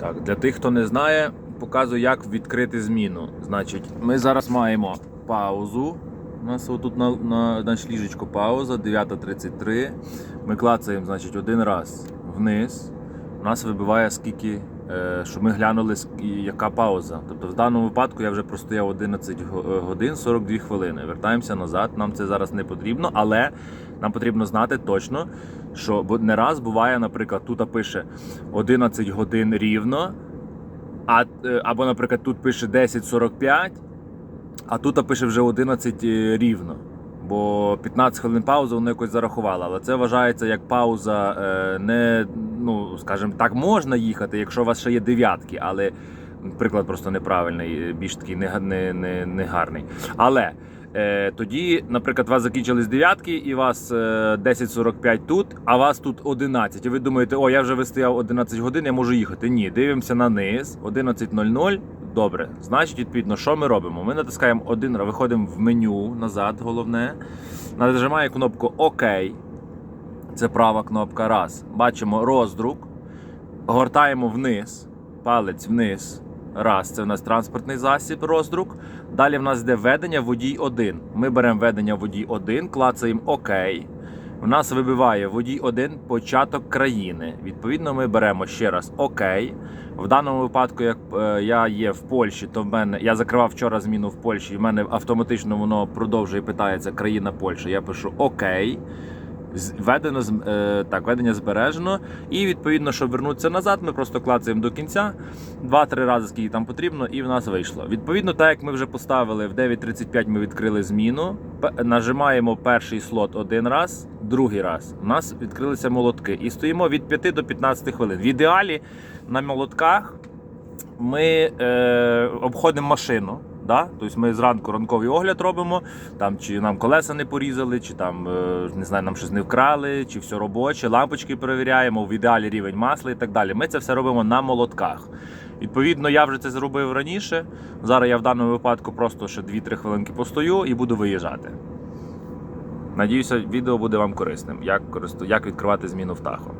Так, для тих, хто не знає, показую, як відкрити зміну. Значить, ми зараз маємо паузу. У нас отут на, на, на ліжечку пауза 9.33. Ми клацаємо, значить, один раз вниз. У нас вибиває скільки, е, щоб ми глянули, яка пауза. Тобто в даному випадку я вже простояв 11 е, годин 42 хвилини. Вертаємося назад. Нам це зараз не потрібно, але нам потрібно знати точно, що не раз буває, наприклад, тут пише 11 годин рівно, а, е, або, наприклад, тут пише 10.45, а тут пише вже 11 рівно. Бо 15 хвилин паузи воно якось зарахувало. Але це вважається як пауза е, не, ну, скажімо так, можна їхати, якщо у вас ще є дев'ятки, але приклад просто неправильний, е, більш такий не, не, не, не гарний. Але е, тоді, наприклад, у вас закінчились дев'ятки, і у вас е, 10.45 тут, а у вас тут 11. І ви думаєте, о, я вже вистояв 11 годин, я можу їхати. Ні, дивимося на низ, 11.00. Добре, значить, відповідно, що ми робимо? Ми натискаємо один раз, виходимо в меню назад, головне. Нажимаємо кнопку ОК. Це права кнопка. Раз. Бачимо роздрук. Гортаємо вниз, палець вниз. Раз, це в нас транспортний засіб, роздрук. Далі в нас йде ведення водій 1. Ми беремо ведення водій 1, клацаємо ОК. У нас вибиває водій 1 початок країни. Відповідно, ми беремо ще раз ОК. В даному випадку, як е, я є в Польщі, то в мене я закривав вчора зміну в Польщі, і в мене автоматично воно продовжує питається країна Польща. Я пишу ОК. Введено е, так, ведення збережено. І відповідно, щоб вернутися назад, ми просто клацаємо до кінця два-три рази, скільки там потрібно, і в нас вийшло. Відповідно, так як ми вже поставили в 9.35, ми відкрили зміну. Нажимаємо перший слот один раз, другий раз. У нас відкрилися молотки. І стоїмо від 5 до 15 хвилин. В ідеалі на молотках ми е, обходимо машину. Да? Тобто ми зранку ранковий огляд робимо, там чи нам колеса не порізали, чи там е, не знаю, нам щось не вкрали, чи все робоче, лампочки перевіряємо, в ідеалі рівень масла і так далі. Ми це все робимо на молотках. Відповідно, я вже це зробив раніше. Зараз я в даному випадку просто ще 2-3 хвилинки постою і буду виїжджати. Надіюся, відео буде вам корисним, як, як відкривати зміну в тахо.